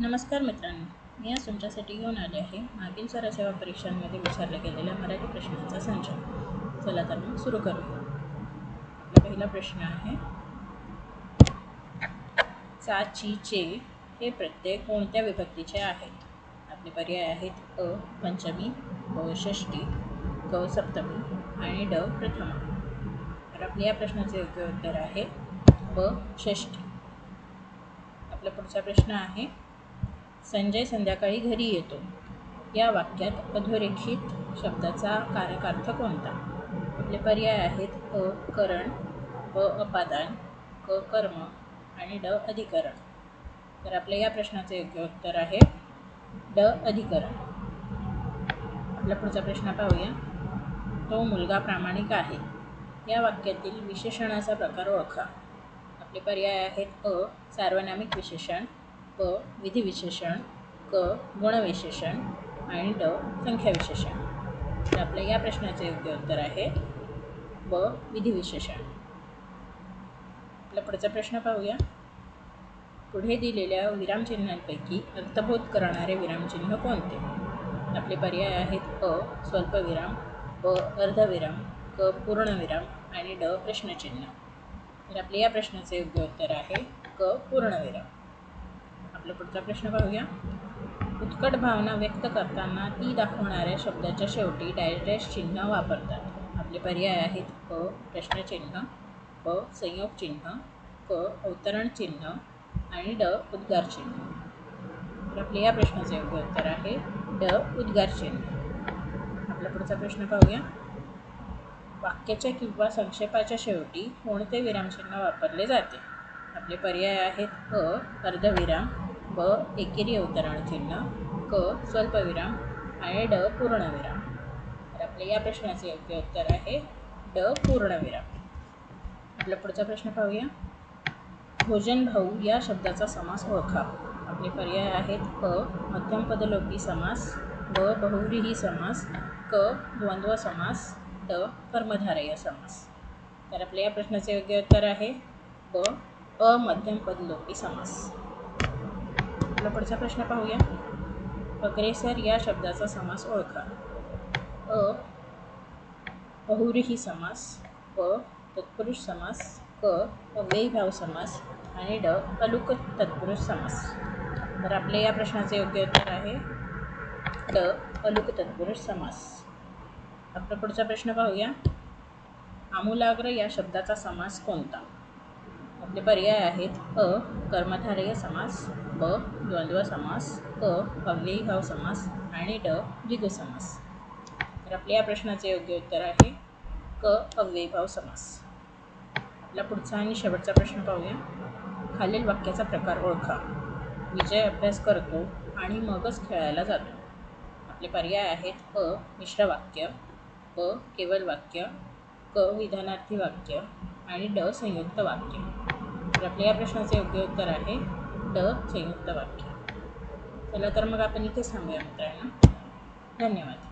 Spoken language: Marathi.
नमस्कार मित्रांनो. मी आज तुमच्यासाठी घेऊन आले आहे मागील सरसेवा परीक्षांमध्ये विचारल्या गेलेल्या मराठी प्रश्नांचा संच. चला तर मग सुरू करूया पहिला प्रश्न आहे चाचीचे हे प्रत्यय कोणत्या विभक्तीचे आहेत? आपले पर्याय आहेत अ पंचमी ब षष्टी क सप्तमी आणि ड प्रथमा. तर आपल्या या प्रश्नाचे योग्य उत्तर आहे ब षष्टी आपला पुढचा प्रश्न आहे संजय संध्याकाळी घरी येतो. या वाक्यात अधोरेखित शब्दाचा कारकार्थ कोणता? आपले पर्याय आहेत अ करण ब अपादान क कर्म आणि ड अधिकरण. तर आपल्या या प्रश्नाचे योग्य उत्तर आहे ड अधिकरण. आपला पुढचा प्रश्न पाहूया. तो मुलगा प्रामाणिक आहे. या वाक्यातील विशेषणाचा प्रकार ओळखा. आपले पर्याय आहेत अ सार्वनामिक विशेषण ब विधिविशेषण क गुणविशेषण आणि ड संख्या विशेषण तर आपल्या या प्रश्नाचे योग्य उत्तर आहे ब विधिविशेषण. आपला पुढचा प्रश्न पाहूया. पुढे दिलेल्या विरामचिन्हांपैकी अर्थबोध करणारे विरामचिन्ह कोणते? आपले पर्याय आहेत अ स्वल्पविराम ब अर्धविराम क पूर्णविराम आणि ड प्रश्नचिन्ह. तर आपल्या या प्रश्नाचे योग्य उत्तर आहे क पूर्णविराम आपला पुढचा प्रश्न पाहूया उत्कट भावना व्यक्त करताना ती दाखवणाऱ्या शब्दाच्या शेवटी डॅश चिन्ह वापरतात. आपले पर्याय आहेत क प्रश्नचिन्ह ब संयोग चिन्ह क अवतरण चिन्ह आणि ड उद्गार चिन्ह तर आपले या प्रश्नाचे योग्य उत्तर आहे ड उद्गार चिन्ह आपला पुढचा प्रश्न पाहूया. वाक्याच्या किंवा संक्षेपाच्या शेवटी कोणते विरामचिन्ह वापरले जाते? आपले पर्याय आहेत अ अर्धविराम ब एकेरी अवतरण चिन्ह क स्वल्पविराम आणि ड पूर्णविराम. तर आपल्या या प्रश्नाचे योग्य उत्तर आहे ड पूर्णविराम. आपला पुढचा प्रश्न पाहूया. भोजन भाऊ या शब्दाचा समास ओळखा. आपले पर्याय आहेत अ मध्यमपदलोपी समास ब बहुव्रीही समास क द्वंद्व समास ड कर्मधारय समास. तर आपल्या या प्रश्नाचे योग्य उत्तर आहे ब अमध्यमपदलोपी समास. आपला पुढचा प्रश्न पाहूया. अग्रेसर या शब्दाचा समास ओळखा. अ बहुव्रीही समास प तत्पुरुष समास क अव्ययीभाव समास आणि ड अलुक तत्पुरुष समास. तर आपल्या या प्रश्नाचे योग्य उत्तर आहे ड अलुक तत्पुरुष समास. आपला पुढचा प्रश्न पाहूया. आमूलाग्र या शब्दाचा समास कोणता? आपले पर्याय आहेत. अ कर्मधारय समास ब द्वंद्व समास क अव्ययीभाव समास आणि ड द्विगु समास. तर आपल्या या प्रश्नाचे योग्य उत्तर आहे क अव्ययीभाव समास. आपला पुढचा आणि शेवटचा प्रश्न पाहूया. खालील वाक्याचा प्रकार ओळखा. विजय अभ्यास करतो आणि मगच खेळायला जातो. आपले पर्याय आहेत अ मिश्र वाक्य ब केवल वाक्य क विधानार्थी वाक्य आणि ड संयुक्त वाक्य. तर आपल्या या प्रश्नाचे योग्य उत्तर आहे ड संयुक्त वाक्य. चला तर मग आपण इथे थांबूया मित्रांनो. धन्यवाद.